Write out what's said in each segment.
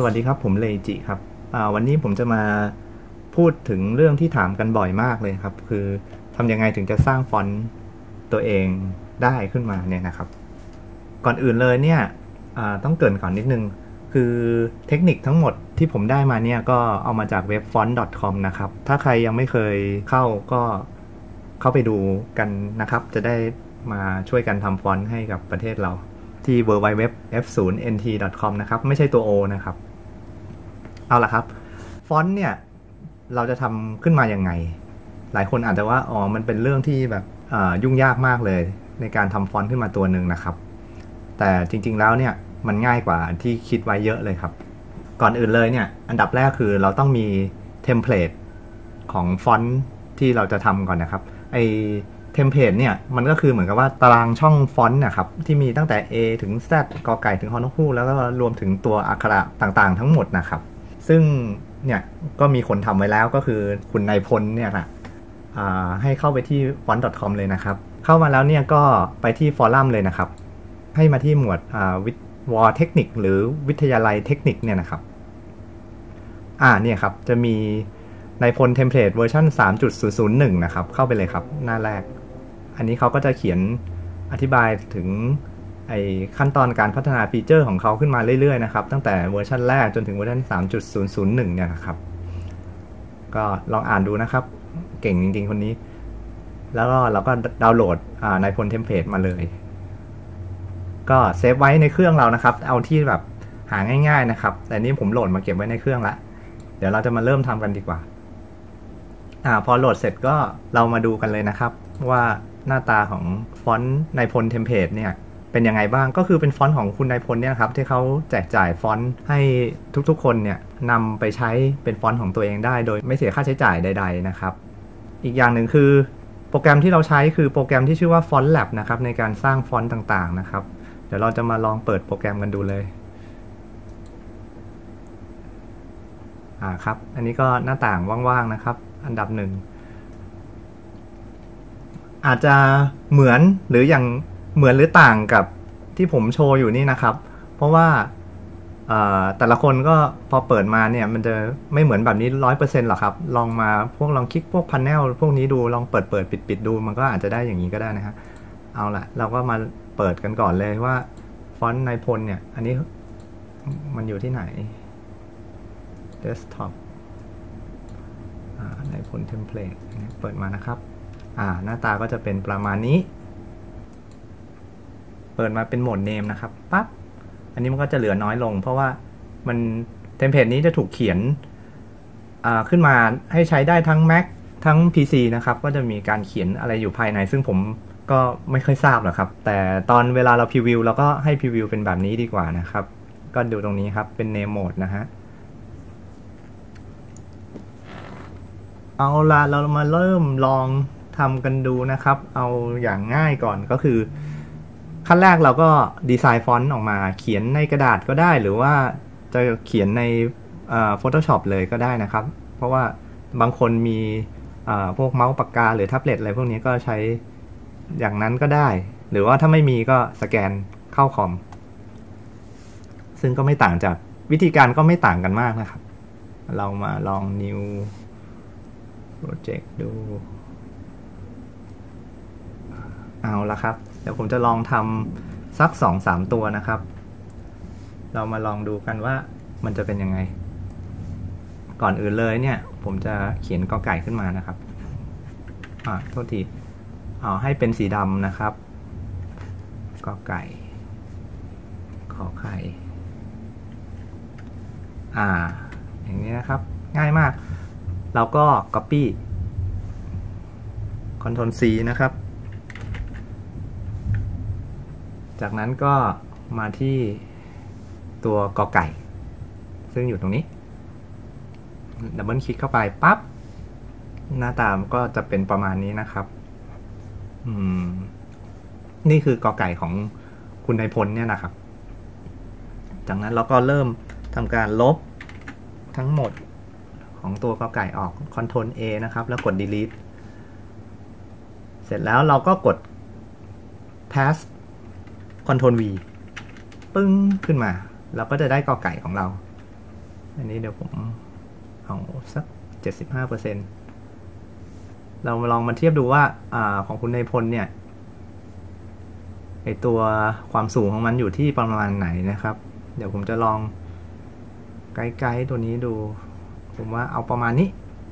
สวัสดีครับ ผมเลจิครับวันนี้ผมจะมาพูดถึงเรื่องที่ถามกันบ่อยมากเลยครับ คือทำยังไงถึงจะสร้างฟอนต์ตัวเองได้ขึ้นมาเนี่ยนะครับ ก่อนอื่นเลยเนี่ยต้องเกินก่อนนิดนึง คือเทคนิคทั้งหมดที่ผมได้มาเนี่ยก็เอามาจากเว็บ font.com นะครับ ถ้าใครยังไม่เคยเข้าก็เข้าไปดูกันนะครับ จะได้มาช่วยกันทำฟอนต์ให้กับประเทศเราที่ www.f0nt.com นะครับ ไม่ใช่ตัว O นะครับ เอาละครับ ฟอนต์เนี่ย เราจะทำขึ้นมายังไง หลายคนอาจจะว่าอ๋อมันเป็นเรื่องที่แบบยุ่งยากมากเลย ในการทำฟอนต์ขึ้นมาตัวหนึ่งนะครับ แต่จริง ๆแล้วเนี่ยมันง่ายกว่าที่คิดไว้เยอะเลยครับ ก่อนอื่นเลยเนี่ย อันดับแรกคือเราต้องมีเทมเพลตของฟอนต์ที่เราจะทำก่อนนะครับไอเทมเพลตเนี่ยมันก็คือเหมือนกับว่าตารางช่องฟอนต์นะครับ ที่มีตั้งแต่ A ถึง Z กอไก่ถึงฮอนคูแล้วก็รวมถึงตัวอักขระต่างๆ ทั้งหมดนะครับ ซึ่งเนี่ยก็มีคนทำไว้แล้วก็คือคุณนายพลเนี่ยค่ะให้เข้าไปที่ font.com เลยนะครับ เข้ามาแล้วเนี่ยก็ไปที่ฟอรัมเลยนะครับ ให้มาที่หมวดวิทวอเทคนิคหรือวิทยาลัยเทคนิคเนี่ยนะครับ อ่าเนี่ยครับ จะมีในพลเทมเพลตเวอร์ชัน3.001 นะครับ เข้าไปเลยครับ หน้าแรก อันนี้เขาก็จะเขียนอธิบายถึง ไอขั้นตอนการพัฒนาฟีเจอร์ของเขาขึ้นมาเรื่อยๆนะครับ ตั้งแต่เวอร์ชันแรกจนถึงเวอร์ชัน3.001 เนี่ยนะครับ ก็ลองอ่านดูนะครับ เก่งจริงๆคนนี้ แล้วก็เราก็ดาวน์โหลดในพลเทมเพลตมาเลย ก็เซฟไว้ในเครื่องเรานะครับ เอาที่แบบหาง่าย ๆนะครับ แต่นี้ผมโหลดมาเก็บไว้ในเครื่องละ เดี๋ยวเราจะมาเริ่มทำกันดีกว่าอ่าพอโหลดเสร็จก็เรามาดูกันเลยนะครับ ว่าหน้าตาของฟอนต์นพลเทมเพลตเนี่ย เป็นยังไงบ้างก็คือเป็นฟอนต์ของคุณนายพลเนี่ยครับที่เขาแจกจ่ายฟอนต์ให้ทุกๆ คนเนี่ยนำไปใช้เป็นฟอนต์ของตัวเองได้ โดยไม่เสียค่าใช้จ่ายใด ๆนะครับ อีกอย่างหนึ่งคือโปรแกรมที่เราใช้คือโปรแกรมที่ชื่อว่า Font Lab นะครับในการสร้างฟอนต์ต่างๆนะครับ เดี๋ยวเราจะมาลองเปิดโปรแกรมกันดูเลยอ่าครับ อันนี้ก็หน้าต่างว่างๆนะครับ อันดับหนึ่งอาจจะเหมือนหรืออย่าง เหมือนหรือต่างกับที่ผมโชว์อยู่นี่นะครับ เพราะว่าแต่ละคนก็พอเปิดมาเนี่ยมันจะไม่เหมือนแบบนี้ร้อยเปอร์เซ็นต์หรอกครับ ลองมาพวกลองคลิกพวกพันแนลพวกนี้ดูลองเปิดเปิดปิดปิดดู มันก็อาจจะได้อย่างนี้ก็ได้นะครับเอาละเราก็มาเปิดกันก่อนเลยว่าฟอนต์ในพลเนี่ย อันนี้มันอยู่ที่ไหน desktop ในพลเทมเพลตเปิดมานะครับอ่าหน้าตาก็จะเป็นประมาณนี้ เปิดมาเป็นโหมดเนมนะครับปั๊บอันนี้มันก็จะเหลือน้อยลง เพราะว่ามันเทมเพลตนี้จะถูกเขียนขึ้นมาให้ใช้ได้ทั้ง Mac ทั้ง PC นะครับ ก็จะมีการเขียนอะไรอยู่ภายใน ซึ่งผมก็ไม่ค่อยทราบหรอกครับ แต่ตอนเวลาเราพรีวิวเราก็ให้พรีวิวเป็นแบบนี้ดีกว่านะครับ ก็ดูตรงนี้ครับ เป็น name mode นะฮะ เอาละเรามาเริ่มลองทำกันดูนะครับ เอาอย่างง่ายก่อนก็คือ ขั้นแรกเราก็ดีไซน์ฟอนต์ออกมาเขียนในกระดาษก็ได้ หรือว่าจะเขียนใน Photoshop เลยก็ได้นะครับ เพราะว่าบางคนมีพวกเมาส์ปากกา หรือแท็บเล็ตอะไรพวกนี้ก็ใช้อย่างนั้นก็ได้ หรือว่าถ้าไม่มีก็สแกนเข้าคอม ซึ่งก็ไม่ต่างจากวิธีการก็ไม่ต่างกันมากนะครับ เรามาลอง new project ดู เอาละครับ เดี๋ยวผมจะลองทำสักสองสามตัวนะครับ เรามาลองดูกันว่ามันจะเป็นยังไง ก่อนอื่นเลยเนี่ย ผมจะเขียนกอไก่ขึ้นมานะครับอ่าโทษทีเอาให้เป็นสีดำนะครับกอไก่ ขอไข่ อ่า อย่างนี้นะครับ ง่ายมาก เราก็ Copy Ctrl C นะครับ จากนั้นก็มาที่ตัวกอไก่ ซึ่งอยู่ตรงนี้ดับเบิลคลิกเข้าไปปับ๊บหน้าตามก็จะเป็นประมาณนี้นะครับนี่คือกอไก่ของคุณนายพลเนี่ยนะครับ จากนั้นเราก็เริ่มทำการลบทั้งหมดของตัวกอไก่ออก Ctrl A นะครับ แล้วกด delete เสร็จแล้วเราก็กด pass คอนโทรล V ปึ้งขึ้นมา เราก็จะได้กอไก่ของเรา อันนี้เดี๋ยวผมเอาสักเจ็ดสิบห้าเปอร์เซ็นเรามาลองมาเทียบดูว่าอ่าของคุณในพลเนี่ยไอตัวความสูงของมันอยู่ที่ประมาณไหนนะครับ เดี๋ยวผมจะลองไกด์ตัวนี้ดู ผมว่าเอาประมาณนี้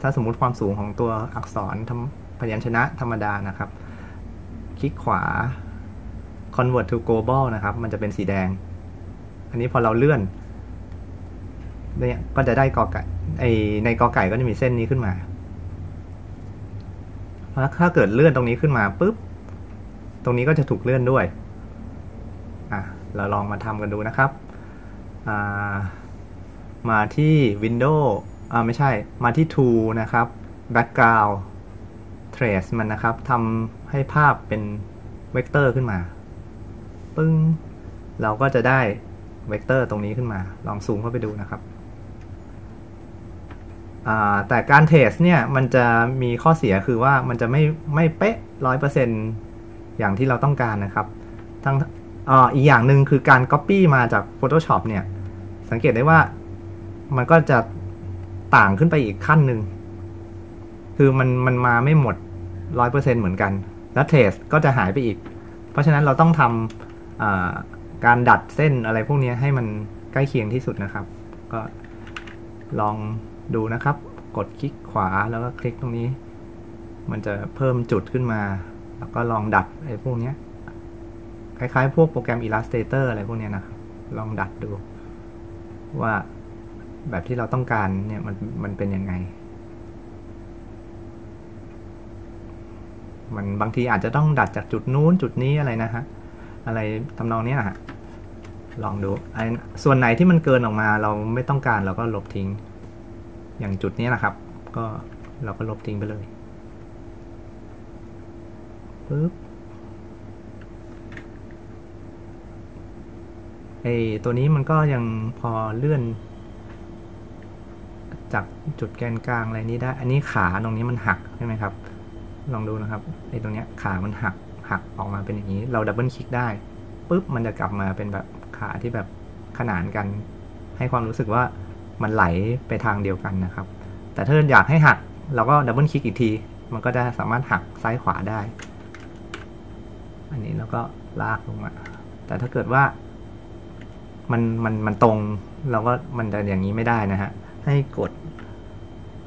ถ้าสมมุติความสูงของตัวอักษรทำพยัญชนะธรรมดานะครับ คลิกขวา convert to global นะครับ มันจะเป็นสีแดง อันนี้พอเราเลื่อนเนี่ยก็จะได้กอไก่ไอในกอไก่ก็จะมีเส้นนี้ขึ้นมาแล้วถ้าเกิดเลื่อนตรงนี้ขึ้นมาปุ๊บ ตรงนี้ก็จะถูกเลื่อนด้วย อะ เราลองมาทำกันดูนะครับ อ่า มาที่ Windows อ่าไม่ใช่ มาที่ Tool นะครับ Background Trace มันนะครับทำให้ภาพเป็นเวกเตอร์ขึ้นมา ปึ้ง เราก็จะได้เวกเตอร์ตรงนี้ขึ้นมา ลองซูมเข้าไปดูนะครับแต่การเทสเนี่ยมันจะมีข้อเสียคือว่ามันจะไม่ไม่เป๊ะร้อยเปอร์เซ็นอย่างที่เราต้องการนะครับ ทั้งออีกอย่างหนึ่งคือการ Copy มาจาก Photoshop เนี่ย สังเกตได้ว่ามันก็จะต่างขึ้นไปอีกขั้นหนึ่ง คือมันมันมาไม่หมดร้อยเปอร์เซ็นเหมือนกัน แล้วเทสก็จะหายไปอีก เพราะฉะนั้นเราต้องทำ การดัดเส้นอะไรพวกนี้ให้มันใกล้เคียงที่สุดนะครับ ก็ลองดูนะครับ กดคลิกขวาแล้วก็คลิกตรงนี้ มันจะเพิ่มจุดขึ้นมา แล้วก็ลองดัดไอ้พวกนี้คล้ายๆ พวกโปรแกรม Illustrator อะไรพวกนี้นะครับ ลองดัดดู ว่าแบบที่เราต้องการเนี่ยมันมันเป็นยังไง มันบางทีอาจจะต้องดัดจากจุดนู้นจุดนี้อะไรนะฮะ อะไรทำนองนี้ฮะลองดูส่วนไหนที่มันเกินออกมาเราไม่ต้องการเราก็ลบทิ้ง อย่างจุดนี้นะครับ ก็เราก็ลบทิ้งไปเลยปึ๊บไอตัวนี้มันก็ยังพอเลื่อน จากจุดแกนกลางอะไรนี้ได้ อันนี้ขาตรงนี้มันหักใช่ไหมครับ ลองดูนะครับไอตรงเนี้ยขามันหัก หักออกมาเป็นอย่างนี้ เราดับเบิลคลิกได้ปุ๊บมันจะกลับมาเป็นแบบขาที่แบบขนานกัน ให้ความรู้สึกว่ามันไหลไปทางเดียวกันนะครับ แต่ถ้าอยากให้หักเราก็ดับเบิลคลิกอีกที มันก็จะสามารถหักซ้ายขวาได้ อันนี้เราก็ลากลงมา แต่ถ้าเกิดว่ามันมันมันตรงเราก็มันจะอย่างนี้ไม่ได้นะฮะ ให้กด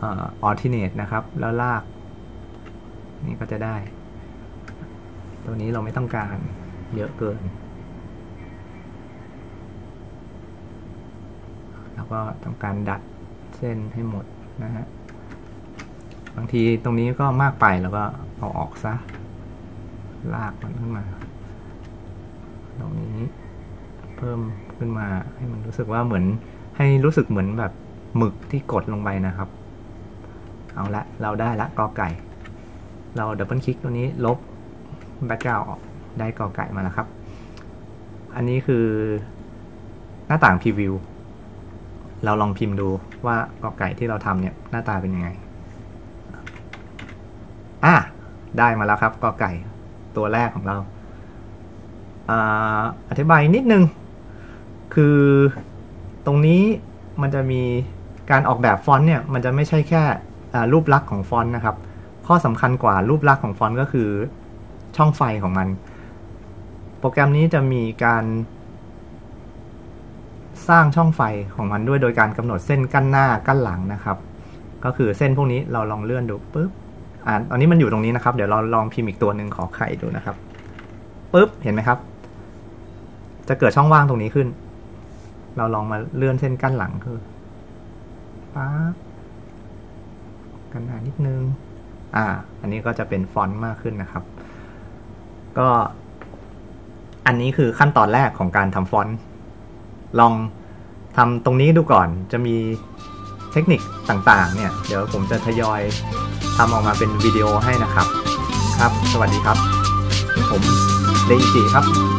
ออ l t e r n a t e นะครับ แล้วลาก นี่ก็จะได้ ตัวนี้เราไม่ต้องการเยอะเกิน แล้วก็ต้องการดัดเส้นให้หมดนะฮะ บางทีตรงนี้ก็มากไปแล้วก็เอาออกซะ ลากมันขึ้นมา ตรงนี้เพิ่มขึ้นมาให้มันรู้สึกว่าเหมือนให้รู้สึกเหมือนแบบหมึกที่กดลงไปนะครับ เอาละเราได้ละกอไก่ เราดับเบิลคลิกตัวนี้ลบ แบ็กกราวออกได้กอไก่มาแล้วครับ อันนี้คือหน้าต่างพรีวิว เราลองพิมพ์ดูว่ากอไก่ที่เราทำเนี่ยหน้าตาเป็นยังไง อะได้มาแล้วครับกอไก่ตัวแรกของเราอธิบายนิดนึง คือตรงนี้มันจะมีการออกแบบฟอนต์เนี่ย มันจะไม่ใช่แค่รูปลักษณ์ของฟอนต์นะครับ ข้อสำคัญกว่ารูปลักษณ์ของฟอนต์ก็คือ ช่องไฟของมัน โปรแกรมนี้จะมีการสร้างช่องไฟของมันด้วยโดยการกำหนดเส้นกั้นหน้ากั้นหลังนะครับ ก็คือเส้นพวกนี้เราลองเลื่อนดูปุ๊บอ่าตอนนี้มันอยู่ตรงนี้นะครับ เดี๋ยวเราลองพิมพ์อีกตัวหนึ่งขอไข่ดูนะครับปุ๊บเห็นไหมครับ จะเกิดช่องว่างตรงนี้ขึ้น เราลองมาเลื่อนเส้นกั้นหลังคือป๊ากันหนานิดนึง อ่า อันนี้ก็จะเป็นฟอนต์มากขึ้นนะครับ ก็อันนี้คือขั้นตอนแรกของการทำฟอนต์ ลองทำตรงนี้ดูก่อน จะมีเทคนิคต่างๆ เนี่ย เดี๋ยวผมจะทยอยทำออกมาเป็นวิดีโอให้นะครับ ครับ สวัสดีครับ ผมเดอิจิครับ